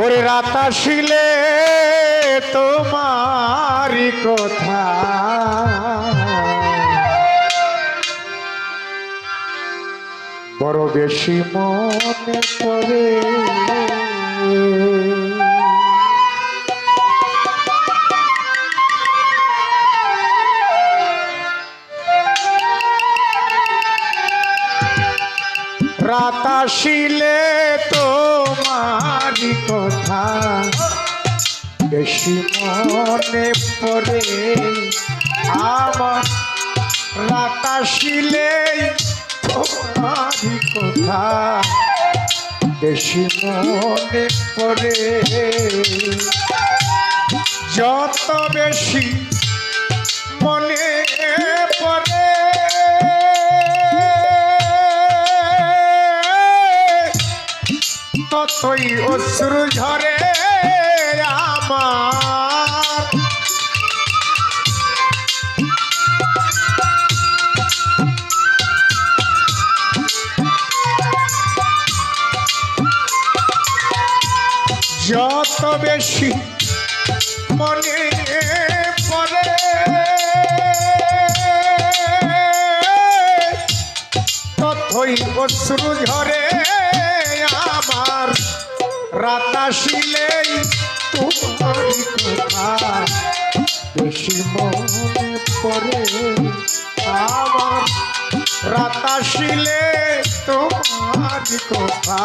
ওরে রাত আসিলে তোমারই কথা। বড় বেশি মনে পড়ে। রাত আসিলে তোমারই কথা, বেশি মনে পড়ে। আমার তোমারই কথা, বেশি মনে পড়ে। যত বেশি মনে পড়ে ততই অশ্রু ঝরে আমার। যত বেশি মনে পড়ে ততই অশ্রু ঝরে রাত আসিলেই তোমারই কথা। বেশি মনে পড়ে আমার। রাত আসিলে কথা।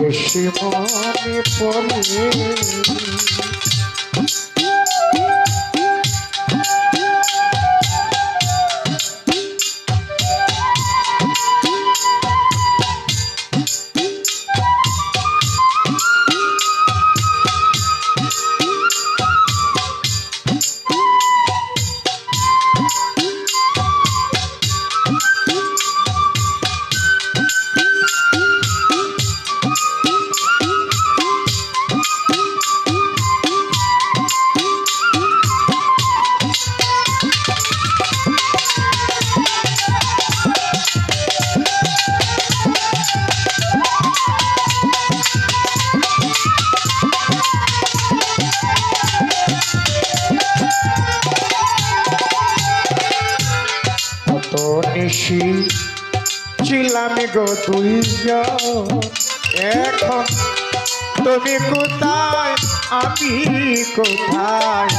বেশি মনে পড়ে গো দুইজন এখন তুমি কোথায়? আমি কোথায়?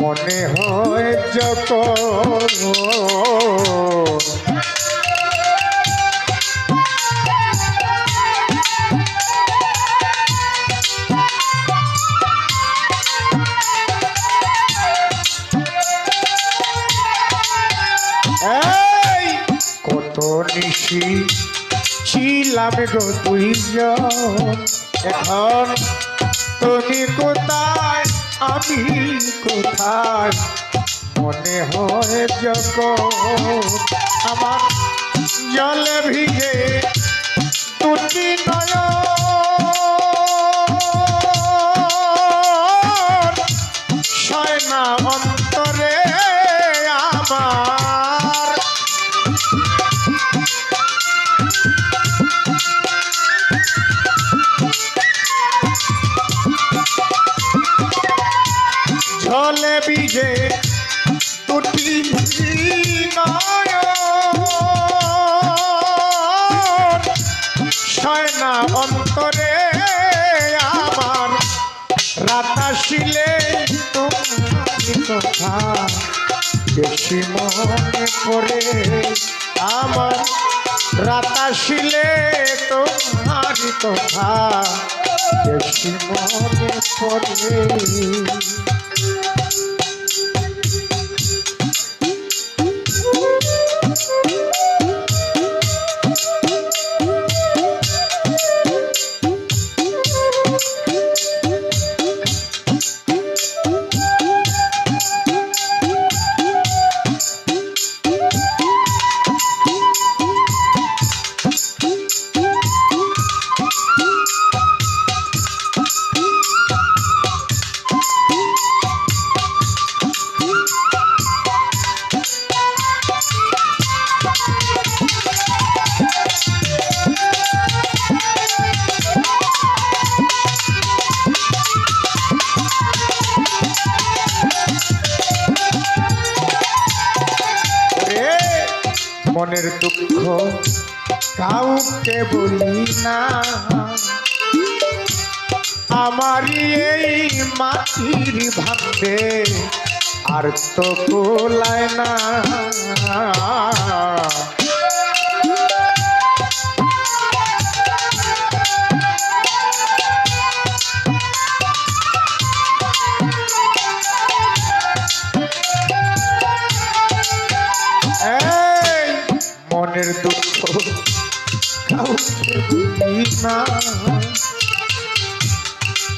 মনে হয় যখন ছিলাম গো দুইজন এখন তুমি কোথায়? আমি কোথায়? মনে হয় যখন আমার জলে ভিজে দুটি নয়ন আসিলে? তোমার কথা বেশি মনে পড়ে আমার রাত আসিলে তোমার কথা। বেশি মনে পড়ে মনের দুঃখ কাউকে বলি না। আমার এই মাটির ভাবে আর তো কোলায় না।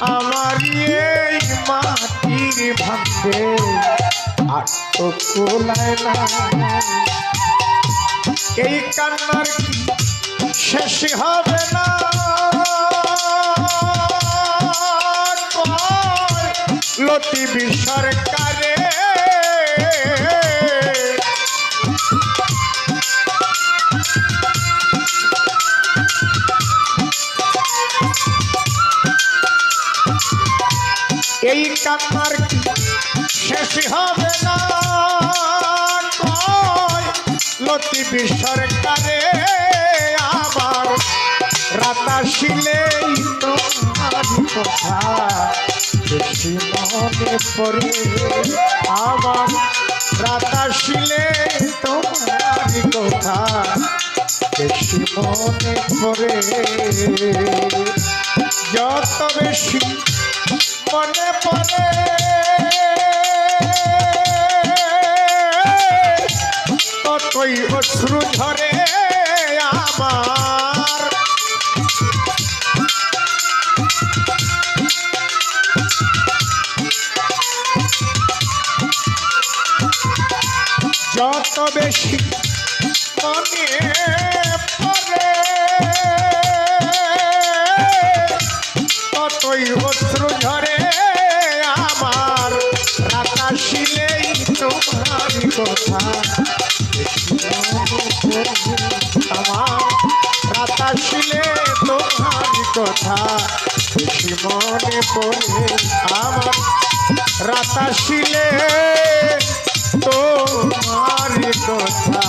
আমার এই মাটির না এই কান্নার শেষ হবে না? লতি সরকারে কান্নার কি শেষ হবে না। লতি সরকারে আমার রাতাশিলেই তোমার কথা। বেশি মনে পড়ে আমার রাতাশিলে তোমার কথা। বেশি মনে পড়ে, যত বেশি মনে পড়ে। ততই অশ্রু ধরে আমার। যত বেশি কথা আমার আকাশিলে তোমার কথা বেশি মনে তোমার কথা।